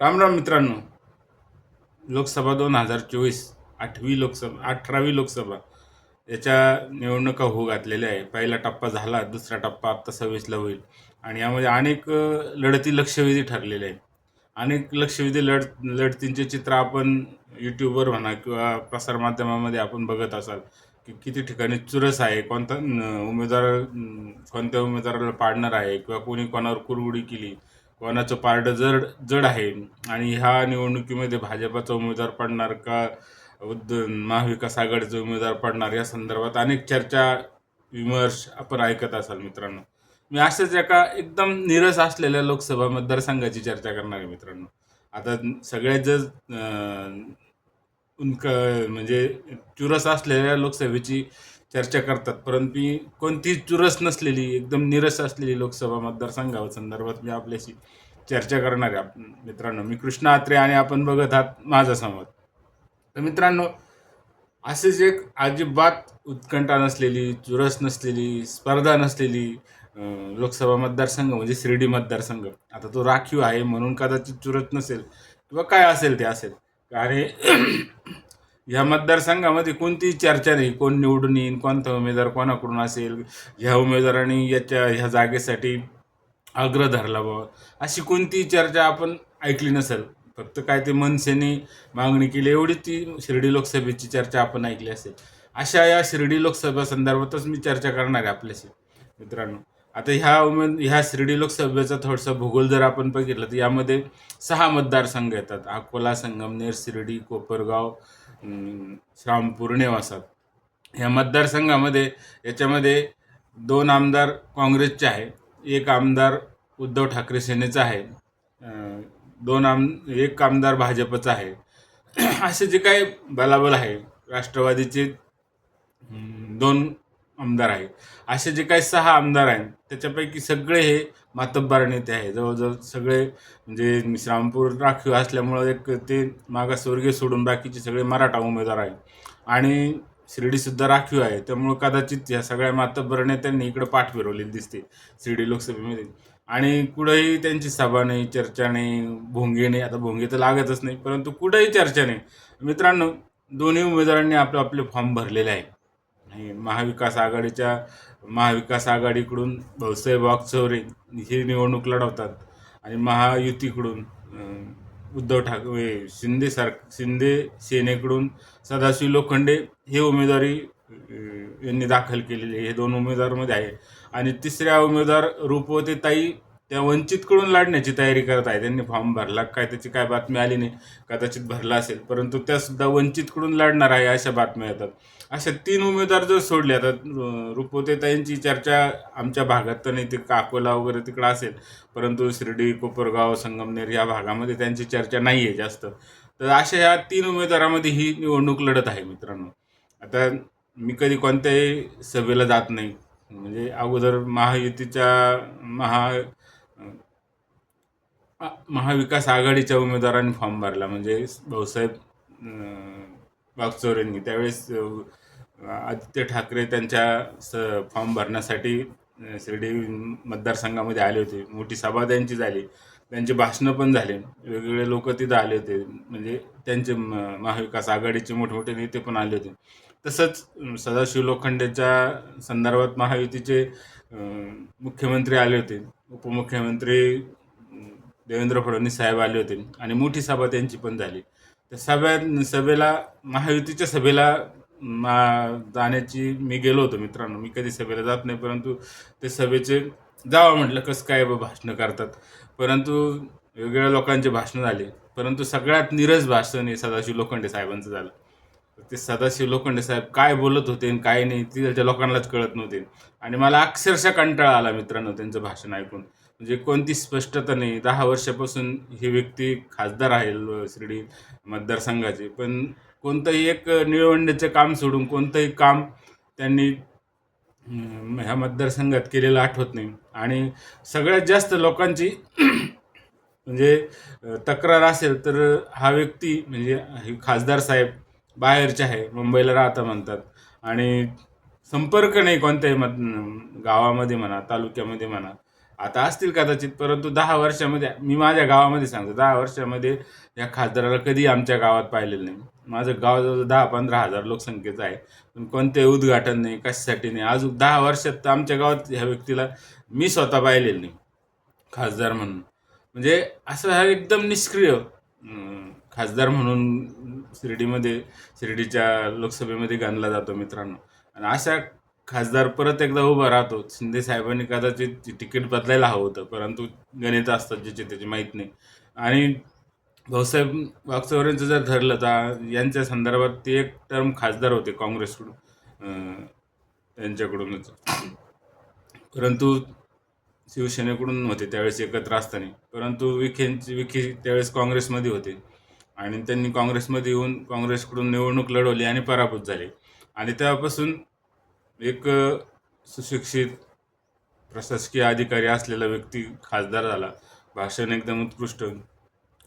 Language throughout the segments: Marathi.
राम राम मित्रांनो. लोकसभा दोन हजार चोवीस आठवी लोकसभा अठरावी लोकसभा याच्या निवडणुका होऊ घातलेल्या आहे. पहिला टप्पा झाला दुसरा टप्पा आत्ता सव्वीसला होईल. आणि यामध्ये अनेक लढती लक्षवेधी ठरलेल्या आहेत. अनेक लक्षवेधी लढ लढतींचे चित्र आपण यूट्यूबवर म्हणा किंवा प्रसारमाध्यमामध्ये आपण बघत असाल की किती ठिकाणी चुरस आहे कोणता उमेदवार कोणत्या उमेदवाराला पाडणार आहे किंवा कोणी कोणावर कुरगुडी केली. कोणाचं पारडं जड जड आहे आणि ह्या निवडणुकीमध्ये भाजपाचा उमेदवार पडणार का? उद्ध महाविकास आघाडीचा उमेदवार पडणार? या संदर्भात अनेक चर्चा विमर्श आपण ऐकत असाल मित्रांनो. मी असंच एका एकदम निरस असलेल्या लोकसभा मतदारसंघाची चर्चा करणार आहे मित्रांनो. आता सगळ्यात जर उनक म्हणजे चुरस असलेल्या लोकसभेची चर्चा करतात. परंतु मी कोणती चुरस नसलेली एकदम निरस असलेली लोकसभा मतदारसंघावर संदर्भात मी आपल्याशी चर्चा करणार आहे. मित्रांनो मी कृष्णा आत्रे आणि आपण बघत आहात माझा संवाद. तर मित्रांनो असेच एक अजिबात उत्कंठा नसलेली चुरस नसलेली स्पर्धा नसलेली लोकसभा मतदारसंघ म्हणजे शिर्डी मतदारसंघ. आता तो राखीव आहे म्हणून कदाचित चुरस नसेल किंवा काय असेल ते असेल. आणि ह्या मतदारसंघामध्ये कोणतीही चर्चा नाही. कोण निवडून येईल कोणता उमेदवार कोणाकडून असेल ह्या उमेदवारांनी याच्या ह्या जागेसाठी आग्रह धरला बाबा. अशी कोणतीही चर्चा आपण ऐकली नसेल. फक्त काय ते मनसेने मागणी केली एवढी ती शिर्डी लोकसभेची चर्चा आपण ऐकली असेल. अशा या शिर्डी लोकसभा संदर्भातच मी चर्चा करणार आहे आपल्याशी. मित्रांनो आता ह्या उमेद ह्या शिर्डी लोकसभेचा थोडासा भूगोल जर आपण बघितलं तर यामध्ये सहा मतदारसंघ येतात. अकोला संगमनेर शिर्डी कोपरगाव श्रामपूर नेवासा ह्या मतदारसंघामध्ये याच्यामध्ये दोन आमदार काँग्रेसचे आहे. एक आमदार उद्धव ठाकरे सेनेचा आहे. दोन आम एक आमदार भाजपचा आहे. असे जे काही बलाबल आहे राष्ट्रवादीचे दोन आमदार आहे असे जे काही सहा आमदार आहेत त्याच्यापैकी सगळे हे मातब्बार नेते आहे जवळजवळ सगळे म्हणजे श्रामपूर राखीव असल्यामुळं एक ते मागासवर्गीय सोडून बाकीचे सगळे मराठा उमेदवार आहेत. आणि शिर्डीसुद्धा राखीव आहे. त्यामुळं कदाचित या सगळ्या मातब्बर नेत्यांनी इकडं पाठ फिरवलेली दिसते शिर्डी लोकसभेमध्ये. आणि कुठंही त्यांची सभा नाही चर्चा नाही भोंगे नाही. आता भोंगे तर लागतच नाही परंतु कुठंही चर्चा नाही. मित्रांनो दोन्ही उमेदवारांनी आपले आपले फॉर्म भरलेले आहे. आणि महाविकास आघाडीच्या महाविकास आघाडीकडून भाऊसाहेब वागचौरे हे निवडणूक लढवतात आणि महायुतीकडून उद्धव ठाकरे शिंदे सार शिंदे सेनेकडून सदाशिव लोखंडे हे उमेदवारी यांनी दाखल केलेली आहे. हे दोन उमेदवारमध्ये आहे आणि तिसऱ्या उमेदवार रूपवते ताई त्या वंचितकडून लढण्याची तयारी करत आहे. त्यांनी फॉर्म भरला. काय त्याची काय बातमी आली नाही. कदाचित भरला असेल. परंतु त्यासुद्धा वंचितकडून लढणार आहे अशा बातम्या येतात. अशा तीन उमेदवार जर सोडले आता अं, रुपवतेताईंची चर्चा आमच्या भागात तर नाही ते काकोला वगैरे तिकडं असेल. परंतु शिर्डी कोपरगाव संगमनेर या भागामध्ये त्यांची चर्चा नाही आहे जास्त. तर अशा ह्या तीन उमेदवारामध्ये ही निवडणूक लढत आहे मित्रांनो. आता मी कधी कोणत्याही सभेला जात नाही. म्हणजे अगोदर महायुतीच्या महा महाविकास आघाडीच्या उमेदवारांनी फॉर्म भरला. म्हणजे भाऊसाहेब अं, त्यावेळेस आदित्य ठाकरे त्यांच्या स फॉर्म भरण्यासाठी शिर्डी मतदारसंघामध्ये आले होते. मोठी सभा त्यांची झाली. त्यांचे भाषणं पण झाले. वेगवेगळे लोक तिथं आले होते. म्हणजे त्यांचे म- महाविकास आघाडीचे मोठमोठे नेते पण आले होते. तसंच सदाशिव लोखंडेच्या संदर्भात महायुतीचे मुख्यमंत्री आले होते. उपमुख्यमंत्री देवेंद्र फडणवीस साहेब आले होते आणि मोठी सभा त्यांची पण झाली. त्या सभ्या सभेला महायुतीच्या सभेला मा जाण्याची मी गेलो होतो मित्रांनो. मी कधी सभेला जात नाही परंतु ते सभेचे जावं म्हटलं कसं काय भाषणं करतात. परंतु वेगवेगळ्या लोकांचे भाषणं झाले. परंतु सगळ्यात निरस भाषण हे सदाशिव लोखंडे साहेबांचं झालं. ते सदाशिव लोखंडे साहेब काय बोलत होते आणि काय नाही तिथल्या लोकांनाच कळत नव्हते. आणि मला अक्षरशः कंटाळा आला मित्रांनो त्यांचं भाषण ऐकून. म्हणजे कोणती स्पष्टता नाही. दहा वर्षापासून ही व्यक्ती खासदार आहे शिर्डी मतदारसंघाचे. पण कोणतंही एक निळवंड्याचं काम सोडून कोणतंही काम त्यांनी ह्या मतदारसंघात केलेलं आठवत नाही. आणि सगळ्यात जास्त लोकांची म्हणजे तक्रार असेल तर हा व्यक्ती म्हणजे हे खासदार साहेब बाहेरचे आहे मुंबईला राहता म्हणतात. आणि संपर्क नाही कोणत्याही मत गावामध्ये म्हणा तालुक्यामध्ये म्हणा. आता असतील कदाचित परंतु दहा वर्षामध्ये मी माझ्या गावामध्ये सांगतो दहा वर्षामध्ये या खासदाराला कधी आमच्या गावात पाहिलेलं नाही. माझं गाव जवळ दहा पंधरा हजार लोकसंख्येचं आहे. पण कोणते उद्घाटन नाही कशासाठी नाही. अजून दहा वर्षात तर आमच्या गावात ह्या व्यक्तीला मी स्वतः पाहिलेलं नाही खासदार म्हणून. म्हणजे असं हा एकदम निष्क्रिय खासदार म्हणून शिर्डीमध्ये शिर्डीच्या लोकसभेमध्ये गणला जातो मित्रांनो. आणि अशा खासदार परत एकदा उभा राहतो. शिंदे साहेबांनी कदाचित तिकीट बदलायला हवं होतं परंतु गणित असतात ज्याचे त्याची माहीत नाही. आणि भाऊसाहेब वागचौऱ्यांचं जर धरलं तर यांच्या संदर्भात ते एक टर्म खासदार होते काँग्रेसकडून त्यांच्याकडूनच परंतु शिवसेनेकडून होते त्यावेळेस एकत्र असताना. परंतु विखेंची विखे त्यावेळेस काँग्रेसमध्ये होते. आणि त्यांनी काँग्रेसमध्ये येऊन काँग्रेसकडून निवडणूक लढवली आणि पराभूत झाले. आणि तेव्हापासून एक सुशिक्षित प्रशासकीय अधिकारी असलेला व्यक्ती खासदार झाला. भाषण एकदम उत्कृष्ट.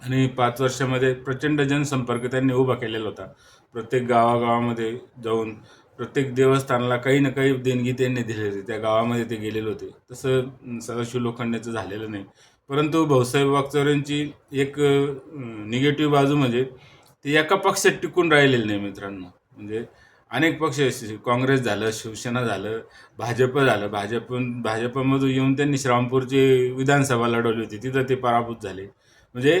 आणि पाच वर्षामध्ये प्रचंड जनसंपर्क त्यांनी उभा केलेला होता. प्रत्येक गावागावामध्ये जाऊन प्रत्येक देवस्थानाला काही ना काही देणगी त्यांनी दिलेली होती. त्या गावामध्ये ते गेलेले होते. तसं सदाशिव लोखंडेचं झालेलं नाही. परंतु भाऊसाहेब वागचौऱ्यांची एक निगेटिव्ह बाजू म्हणजे ते एका पक्षात टिकून राहिलेले नाही मित्रांनो. म्हणजे अनेक पक्ष असे- काँग्रेस झालं शिवसेना झालं भाजप झालं. भाजप भाजपमधून येऊन त्यांनी श्रामपूरची विधानसभा लढवली होती. तिथं ते पराभूत झाले. म्हणजे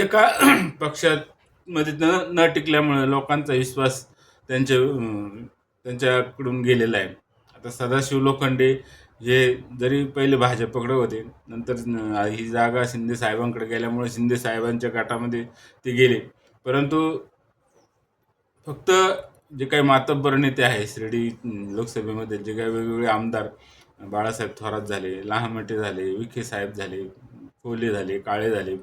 एका पक्षामध्ये न न टिकल्यामुळे लोकांचा विश्वास त्यांच्या त्यांच्याकडून गेलेला आहे. आता सदाशिव लोखंडे हे जरी पहिले भाजपकडे होते नंतर ही जागा शिंदे साहेबांकडे गेल्यामुळे शिंदे साहेबांच्या गटामध्ये ते गेले. परंतु फक्त जे काही मातब्बर नेते आहे शिर्डी लोकसभेमध्ये जे काही वेगवेगळे आमदार बाळासाहेब थोरात झाले लहामटे झाले विखे साहेब झाले कोले झाले काळे झाले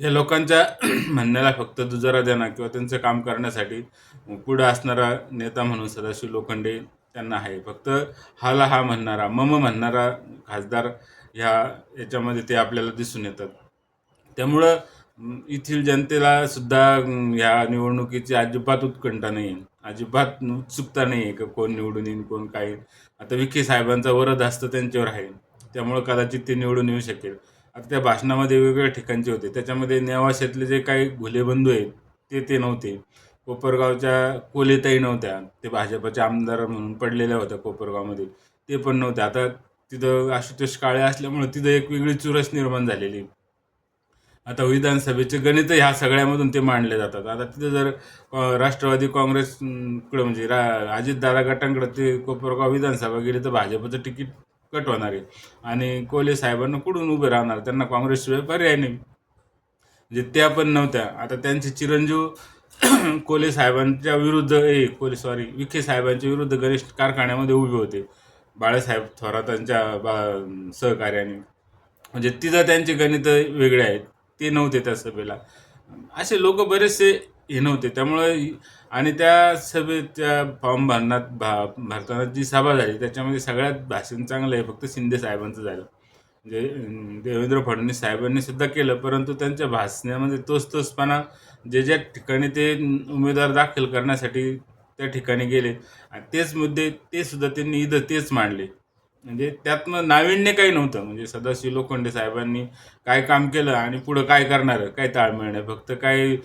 या लोकांच्या म्हणण्याला फक्त दुजारा देणं किंवा त्यांचं काम करण्यासाठी पुढं असणारा नेता म्हणून सदाशिव लोखंडे त्यांना आहे. फक्त हाला हा म्हणणारा मम म्हणणारा खासदार ह्या याच्यामध्ये ते आपल्याला दिसून येतात. त्यामुळं येथील जनतेला सुद्धा ह्या निवडणुकीची अजिबात उत्कंठा नाही आहे अजिबात उत्सुकता नाही आहे का कोण निवडून येईल कोण काय येईल. आता विखे साहेबांचा वरद असतं त्यांच्यावर आहे. त्यामुळं कदाचित ते निवडून येऊ शकेल. आता त्या भाषणामध्ये वेगवेगळ्या ठिकाणचे होते. त्याच्यामध्ये नेवाशातले जे काही घुलेबंधू आहेत ते ते नव्हते. कोपरगावच्या कोलेताई नव्हत्या. ते भाजपाच्या आमदार म्हणून पडलेल्या होत्या कोपरगावमध्ये. ते पण नव्हते. आता तिथं आशुतोष काळे असल्यामुळे तिथं एक वेगळी चुरस निर्माण झालेली. आता विधानसभेचे गणित ह्या सगळ्यामधून ते मांडले जातात. आता तिथं जर राष्ट्रवादी काँग्रेसकडं म्हणजे रा अजितदादा गटांकडे ते कोपरगाव विधानसभा गेली तर भाजपचं तिकीट कट होणार आहे. आणि कोले साहेबांना कुठून उभे राहणार? त्यांना काँग्रेसशिवाय पर्याय नाही. म्हणजे त्या पण नव्हत्या. आता त्यांचे चिरंजीव कोले साहेबांच्या विरुद्ध ए कोले सॉरी विखे साहेबांच्या विरुद्ध गणेश कारखान्यामध्ये उभे होते. बाळासाहेब थोरातांच्या बा सहकार्याने. म्हणजे तिथं त्यांचे गणित वेगळे आहेत. ते नव्हते त्या सभेला. असे लोक बरेचसे हे नव्हते. त्यामुळं आणि त्या सभेच्या फॉर्म भरण्यात भा भरताना जी सभा झाली त्याच्यामध्ये सगळ्यात भाषण चांगलं आहे फक्त शिंदे साहेबांचं झालं. म्हणजे देवेंद्र फडणवीस साहेबांनी सुद्धा केलं परंतु त्यांच्या भाषणामध्ये तोच तोचपणा जे ज्या ठिकाणी ते उमेदवार दाखल करण्यासाठी त्या ठिकाणी गेले. आणि तेच मुद्दे ते सुद्धा त्यांनी इथं तेच मांडले. म्हणजे त्यातनं नाविन्य काही नव्हतं. म्हणजे सदाशिव लोखंडे साहेबांनी काय काम केलं आणि पुढं काय करणार काय ताळमेळ नाही फक्त काय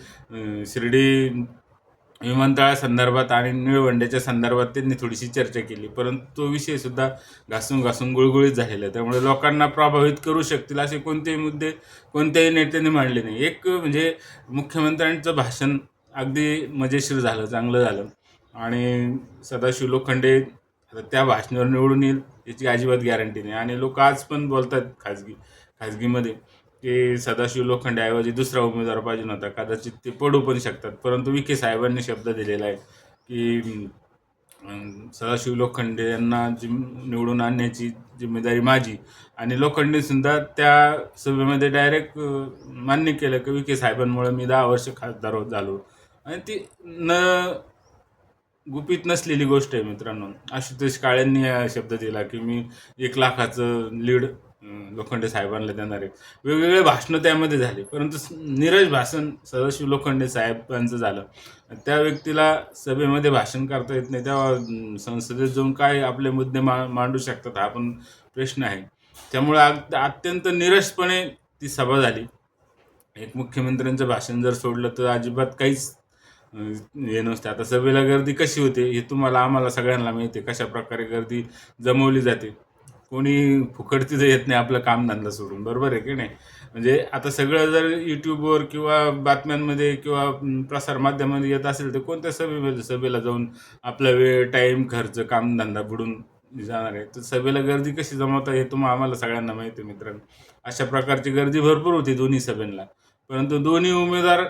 शिर्डी शिर्डी विमानतळासंदर्भात आणि निळवंड्याच्या संदर्भात त्यांनी थोडीशी चर्चा केली. परंतु तो विषय सुद्धा घासून घासून गुळगुळीत झालेला त्यामुळे लोकांना प्रभावित करू शकतील असे कोणतेही मुद्दे कोणत्याही नेत्यांनी मांडले नाही. एक म्हणजे मुख्यमंत्र्यांचं भाषण अगदी मजेशीर झालं चांगलं झालं. आणि सदाशिव लोखंडे आता त्या भाषणावर निवडून येईल याची अजिबात गॅरंटी नाही. आणि लोक आज पण बोलतात खाजगी खाजगीमध्ये की सदाशिव लोखंडेऐवजी दुसरा उमेदवार पाहिजे नव्हता. कदाचित ते पडू पण शकतात. परंतु विखे साहेबांनी शब्द दिलेला आहे की सदाशिव लोखंडे यांना जी निवडून आणण्याची जिम्मेदारी माझी. आणि लोखंडे सुद्धा त्या सभेमध्ये डायरेक्ट मान्य केलं की विखे साहेबांमुळे मी दहा वर्ष खासदार होत झालो. आणि ती न गुपित नसलेली गोष्ट आहे मित्रांनो. आशुतोष काळ्यांनी हा शब्द दिला की मी एक लाखाचं लीड लोखंडे साहेबांना देणार आहे. वेगवेगळे भाषणं त्यामध्ये झाले परंतु नीरज भाषण सदाशिव लोखंडे साहेबांचं झालं. त्या व्यक्तीला सभेमध्ये भाषण करता येत नाही तेव्हा संसदेत जाऊन काय आपले मुद्दे मा मांडू शकतात हा पण प्रश्न आहे. त्यामुळे अत्यंत निरसपणे ती सभा झाली. एक मुख्यमंत्र्यांचं भाषण जर सोडलं तर अजिबात काहीच हे नसते. आता सभेला गर्दी कशी होते हे तुम्हाला आम्हाला सगळ्यांना माहिती आहे कशा प्रकारे गर्दी जमवली जाते. कोणी फुकट तिथं येत नाही आपलं कामधंदा सोडून. बरोबर आहे की नाही? म्हणजे आता सगळं जर यूट्यूबवर किंवा बातम्यांमध्ये किंवा अं, प्रसारमाध्यमामध्ये येत असेल तर कोणत्या सभेमध्ये सभेला जाऊन आपला वेळ टाईम खर्च कामधंदा बुडून जाणार आहे? तर सभेला गर्दी कशी जमवता हे तुम्हाला आम्हाला सगळ्यांना माहिती आहे मित्रांनो. अशा प्रकारची गर्दी भरपूर होती दोन्ही सभेला. परंतु दोन्ही उमेदवार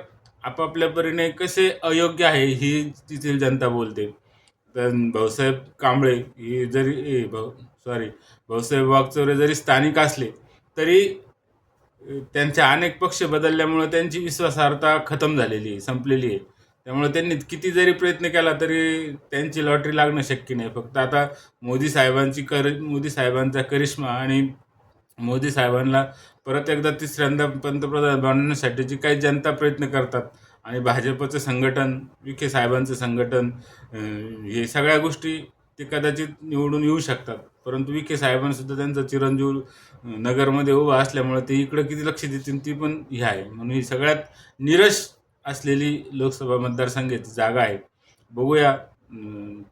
आपापल्या परीने कसे अयोग्य आहे ही तिथील जनता बोलते. तर भाऊसाहेब कांबळे ही जरी ए, भाऊ सॉरी भाऊसाहेब वागचौरे जरी स्थानिक असले तरी त्यांचे अनेक पक्ष बदलल्यामुळं त्यांची विश्वासार्हता खतम झालेली आहे संपलेली आहे. त्यामुळे त्यांनी किती जरी प्रयत्न केला तरी त्यांची लॉटरी लागणं शक्य नाही. फक्त आता मोदी साहेबांची कर मोदी साहेबांचा करिश्मा आणि मोदी साहेबांना परत एकदा तिसऱ्यांदा पंतप्रधान बनवण्यासाठी जी काही जनता प्रयत्न करतात आणि भाजपचं संघटन विखे साहेबांचं संघटन हे सगळ्या गोष्टी ते कदाचित निवडून येऊ शकतात. परंतु विखे साहेबांसुद्धा त्यांचा चिरंजीव नगरमध्ये उभा असल्यामुळे ते इकडं किती लक्ष देतील ती पण हे आहे. म्हणून ही सगळ्यात निरश असलेली लोकसभा मतदारसंघाची जागा आहे. बघूया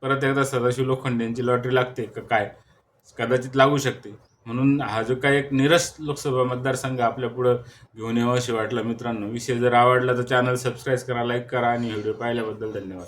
परत एकदा सदाशिव लोखंडे यांची लॉटरी लागते का काय? कदाचित लागू शकते. म्हणून हा जो काही एक निरस लोकसभा मतदारसंघ आपल्या पुढं घेऊन यावं असे वाटलं मित्रांनो. विषय जर आवडला तर चॅनल सबस्क्राईब करा लाईक करा आणि व्हिडिओ पाहिल्याबद्दल धन्यवाद.